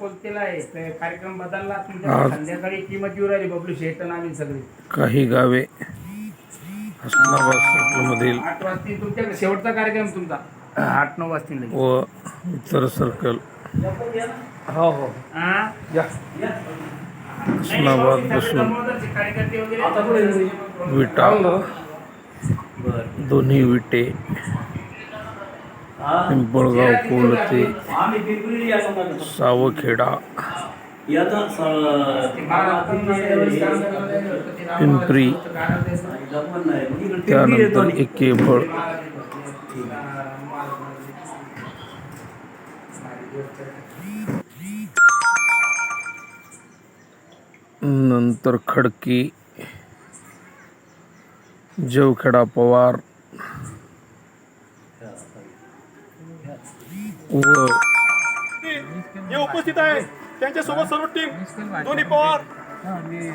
कोलतेला आहे. ते कार्यक्रम बदलला तुमच्या आज- संध्याकाळी किंमत येऊ राहिली बबलू शेट आणि आम्ही सगळे. काही गावे आठ तुमच्याकडे शेवटचा कार्यक्रम तुमचा. आठ नऊ वाजता व इतर सर्कल हो हो. हा हसनाबाद बसून. कार्यकर्ते वगैरे विटा. दोन्ही विटे. पिंपळगाव कोलते सावखेडा। पिंपरी त्यानंतर एकेफळ नंतर खडकी जवखेडा पवार व हे उपस्थित आहे. त्यांच्यासोबत सर्व टीम दोन्ही पवार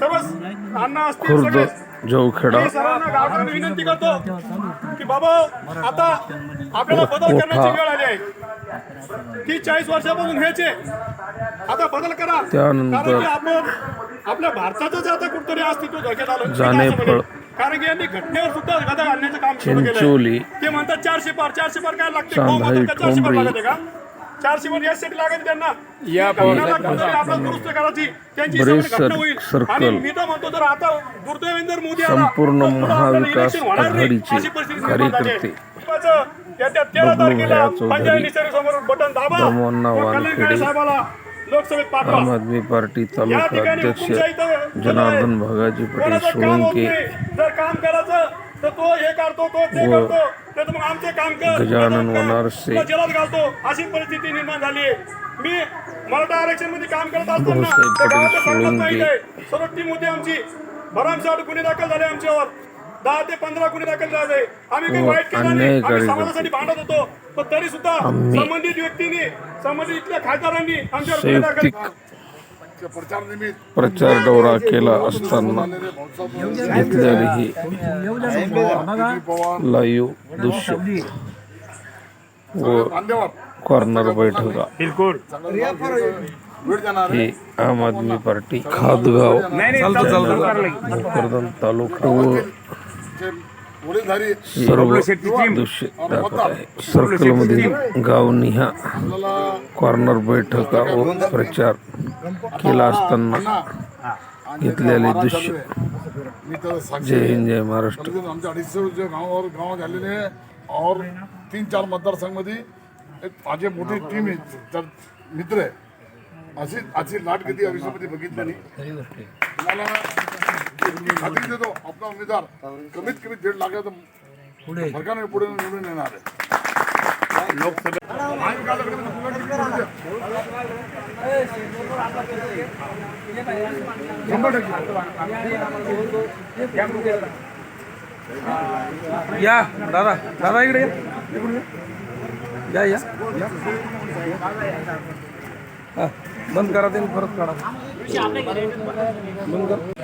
सर्व अण्णा असतील खुर्द सगळे. जवखेडा मी सर्वांना गावकऱ्यांना विनंती करतो की बाबा आता आपल्याला बदल करण्याची वेळ आली आहे. ती चाळीस वर्षापासून आहे. आता बदल करा. त्यानंतर कारण की आपण आपल्या भारताचंच आता कुठतरी अस्तित्व धोक्यात आलं. जानेफळ. कारण की यांनी घटनेवर सुद्धा गदा आणण्याचं काम सुरू. केलं ते म्हणतात चारशे पार चारशे पार काय लागते हो, चारशे पार. लागते का? चारशे पार यासाठी लागत त्यांना. या दुरुस्त करायची? त्यांची घटना होईल. आणि मी तर म्हणतो जर आता दुर्दैवेंद्र मोदी आला, संपूर्ण तर महाविकास आघाडीचे. कार्यकर्ते तेरा तारखेला निसर्गसमोर बटन दाबा. साहेबाला आम आदमी पार्टी तालुका अध्यक्ष जनार्दन. भागाजी पटेल कोणाचं काम होत सोळंके नाही. जर काम करायचं तर तो हे करतो तो ते व करतो तर मग आमचे काम कर गजानन वनारसे. अशी परिस्थिती निर्माण झाली आहे मी मराठा आरक्षणमध्ये काम करत असताना. सर्व टीम होती आमची भरमसाठ गुन्हे दाखल झाले आमच्यावर दहा ते पंधरा गुन्हे दाखल झाले. आम्ही काही व वाईट केलं नाही. आम्ही समाजासाठी भांडत होतो. पण तरी सुद्धा संबंधित व्यक्तीने संबंधित इथल्या खासदारांनी आमच्यावर गुन्हे दाखल प्रचार दौरा केला असताना घेतलेली ही लाईव्ह दृश्य व कॉर्नर बैठका. बिलकुल ही आम आदमी पार्टी खादगाव भोकरदन तालुका व सर्व सर्कलमधील गावनिहा कॉर्नर बैठका व प्रचार केला असताना घेतलेले दृश्य. मी तर साक्षी जय. हिंद जय महाराष्ट्र. आमच्या अडीचशे गावावर गाव झालेले आहे और तीन चार मतदारसंघमध्ये एक माझी मोठी टीम आहे. तर मित्र आहे. अशी अशी लाट कधी आयुष्यामध्ये बघितली नाही. तुम्हाला मी खात्री देतो आपला उमेदवार कमीत कमी दीड लाखाचं फरकाने पुढे निवडून येणार आहे. द्या. शंभर टक्के. या दादा दादा इकडे या. या हा, बंद करा ते परत काढा. बंद कर.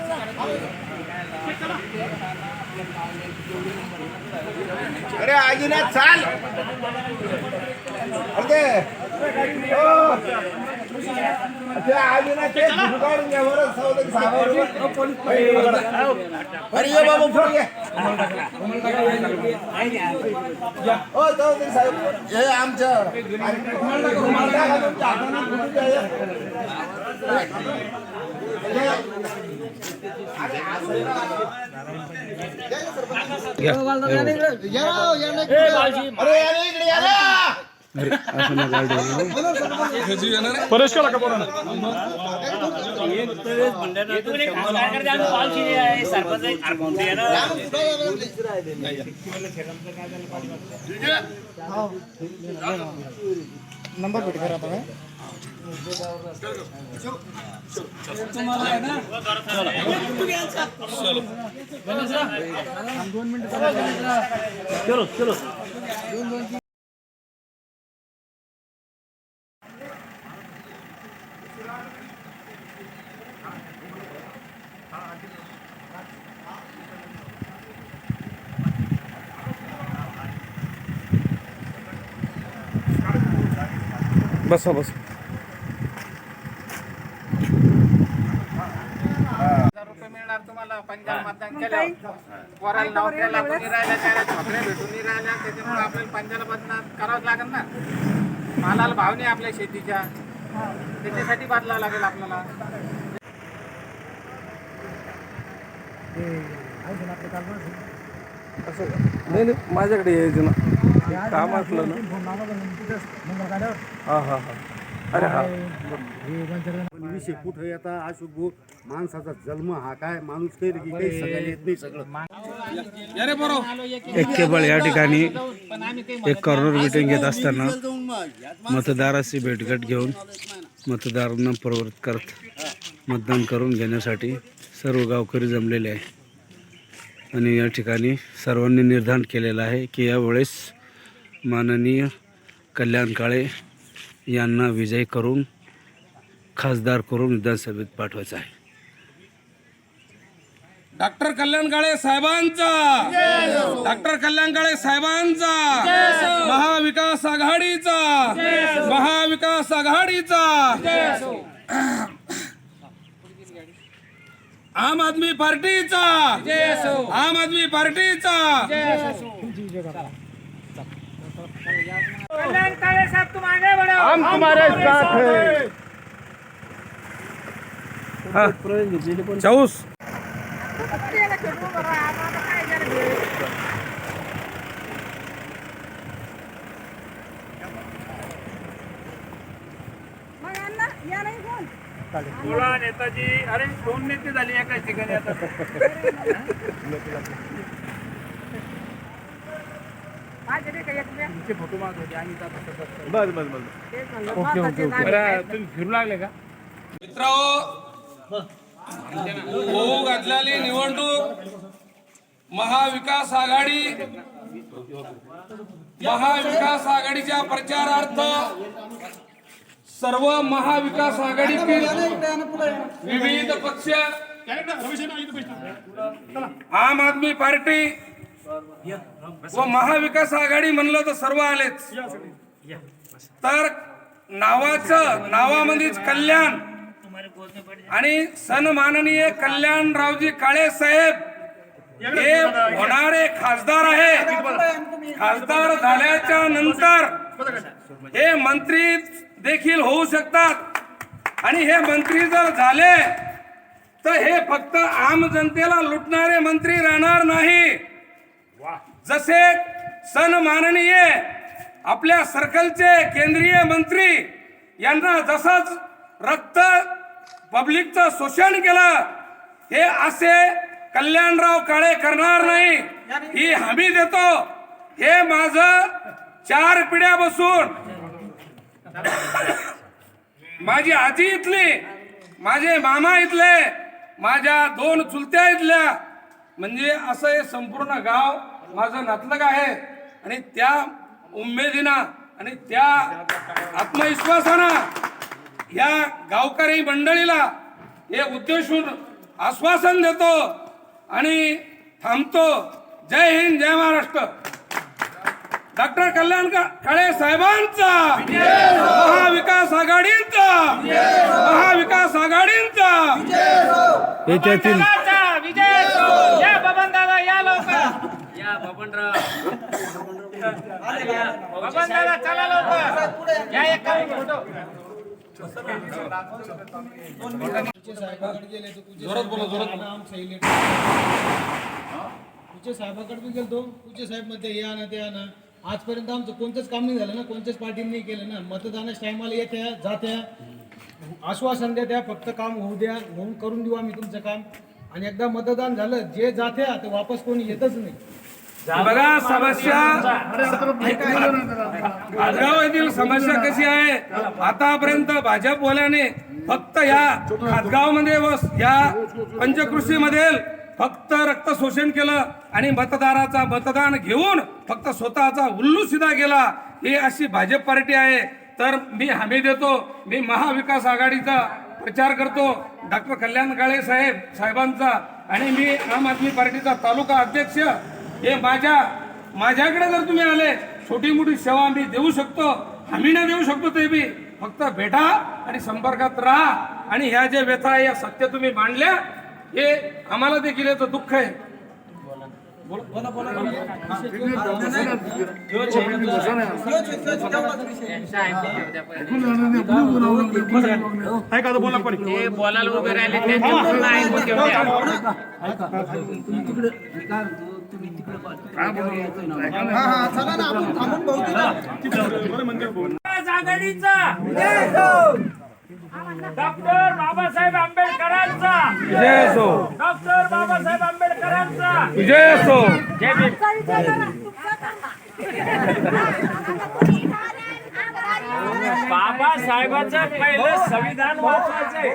अरे आजीना चाल. अरे. घ्या. अरे ये बाबा पुढे ये. ओ चौधरी साहेब हे आमचं. अरे इकडे. परेश का बोला बसा बस पंजाब मतदान केलं पोराला नोकऱ्या लागून बसा बस. मिळणार तुम्हाला. पंजाब मतदान केल्यावर. आपल्याला पंजाब मतदान करावंच लागेल ना. मालाला भाव नाही आपल्या शेतीच्या. त्याच्यासाठी लागेल आपल्याला. असं नाही नाही माझ्याकडे यायचं ना. काम असलं ना. हा हा हा. अरे हा. पण विषय कुठं येता? अशोक भाऊ माणसाचा जन्म हा काय? माणूस काही सगळ्याला येत नाही सगळं. एक्केबळ या ठिकाणी एक कॉर्नर मिटिंग घेत असताना मतदाराशी भेटघाट घेऊन मतदारांना प्रवृत्त करत मतदान करून घेण्यासाठी सर्व गावकरी जमलेले आहे. आणि या ठिकाणी सर्वांनी निर्धार केलेलं आहे की यावेळेस माननीय कल्याण काळे यांना विजय करून खासदार करून विधानसभेत पाठवायचं आहे. डॉक्टर कल्याण काळे साहेबांचा. डॉक्टर कल्याण काळे साहेबांचा. महाविकास आघाडीचा. महाविकास आघाडीचा. आम आदमी पार्टीचा. आम आदमी पार्टीचा. कल्याण काळे साहेब तुम आगे बढ़ो हम तुम्हारे साथ हैं. चौस. मग यांना या नाही कोण बोला नेताजी अरे दोन नेते झाले एकाच ठिकाणी आता? तुमचे फोटो मागत होते आणि. बस बस बस. बरं तुम्ही फिरू लागले का मित्रांनो होऊ घातलेली निवडणूक महाविकास आघाडी महाविकास आघाडीच्या प्रचारार्थ सर्व महाविकास आघाडीतील विविध पक्ष आम आदमी पार्टी व महाविकास आघाडी म्हणलं तर सर्व आलेच. तर नावाचं नावामध्येच कल्याण आणि सन्माननीय कल्याणरावजी काळे साहेब हे होणारे खासदार आहे खासदार झाल्याच्यानंतर हे मंत्री देखील होऊ शकतात. आणि हे मंत्री जर झाले तर हे फक्त आम जनतेला लुटणारे मंत्री राहणार नाही. जसे सन्माननीय आपल्या सर्कलचे केंद्रीय मंत्री यांना जसंच रक्त पब्लिकचं शोषण केलं हे असे कल्याणराव काळे करणार नाही. ही हमी देतो. हे माझं चार पिढ्या बसून. माझी आजी इथली माझे मामा इथले माझ्या दोन चुलत्या इथल्या. म्हणजे असं हे संपूर्ण गाव माझं नातलग आहे. आणि त्या उमेदीनं आणि त्या आत्मविश्वासानं या गावकरी मंडळीला हे उद्देशून आश्वासन देतो आणि थांबतो. जय हिंद जय महाराष्ट्र. डॉक्टर कल्याण का- काळे साहेबांचा महाविकास आघाडींचा महाविकास आघाडीचा. या बबन दादा या लवकर या बबनराव. बबन दादा चला लवकर या एक फोटो जोरात बोला जोरात पूजे साहेबाकडे बी गेलतो. पूजे साहेबमध्ये हे आणा ते आणा. आजपर्यंत आमचं कोणतंच काम नाही झालं ना कोणत्याच पार्टीने नाही केलं ना. मतदानाच्या टायमाला येत्या जात्या. आश्वासन द्या फक्त काम होऊ द्या होऊन करून देऊ आम्ही तुमचं काम. आणि एकदा मतदान झालं जे जात्या तर वापस कोणी येतच नाही. बघा समस्या आजगाव येथील समस्या कशी आहे? आतापर्यंत भाजपवाल्याने फक्त या खासगावमध्ये व या पंचकृषी मध्ये फक्त रक्त शोषण केलं आणि मतदाराचा मतदान घेऊन फक्त स्वतःचा उल्लू सिधा केला. ही अशी भाजप पार्टी आहे. तर मी हमी देतो. मी महाविकास आघाडीचा प्रचार करतो. डॉक्टर कल्याण काळे साहेब साहेबांचा आणि मी आम आदमी पार्टीचा तालुका अध्यक्ष हे माझ्या माझ्याकडे जर तुम्ही आले छोटी मोठी सेवा मी देऊ शकतो. हमी नाही देऊ शकतो ते बी फक्त भेटा आणि संपर्कात राहा. आणि ह्या ज्या व्यथा या सत्य तुम्ही मांडल्या हे आम्हाला देखील याचं दुःख आहे. ऐका बोला कोणी ते बोलायला उभे राहिले त्यांचे पूर्ण ऐकून घेऊन घ्या. डॉक्टर बाबासाहेब आंबेडकरांचा. विजय असो. डॉक्टर बाबासाहेब आंबेडकरांचा. विजय असो. जय भीम. बाबासाहेबांचं पहिलं संविधान वाचवायचंय.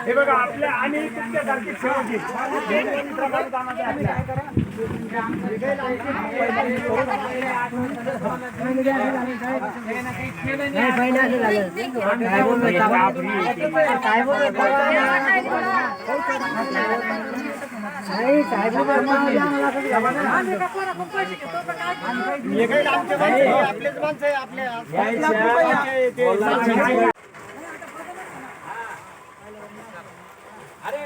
हे बघा आपल्या आणि तुमच्यासारखी सेवकी दोन्ही प्रकारे जाणार आहे अरे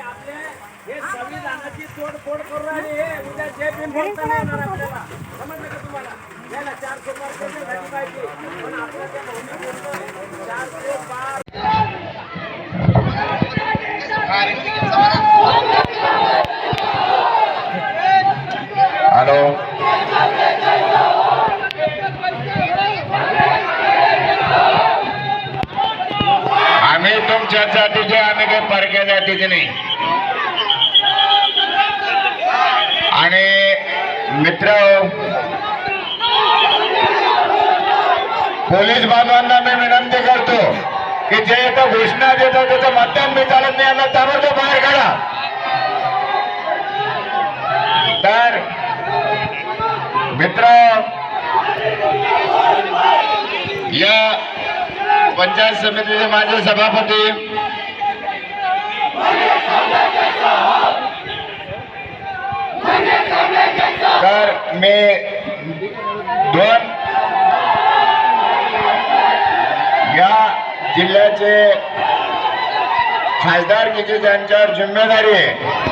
हे संविधानाची तोडफोड करून राहिले हे. उद्या बोलता नाही येणार आपल्याला. समजलं का तुम्हाला? याला पाहिजे. पण आपलं भावनिक चारशे पार हॅलो आम्ही तुमच्या जातीचे आम्ही काही परक्या नाही. आणि मित्र पोलीस बांधवांना मी विनंती करतो की जे इथं घोषणा देतो त्याचं मतदान मी चालत नाही यांना ताबडतोब बाहेर काढा. तर मित्र या पंचायत समितीचे माझे सभापती तर मी दोन या जिल्ह्याचे खासदारकीची त्यांच्यावर जिम्मेदारी आहे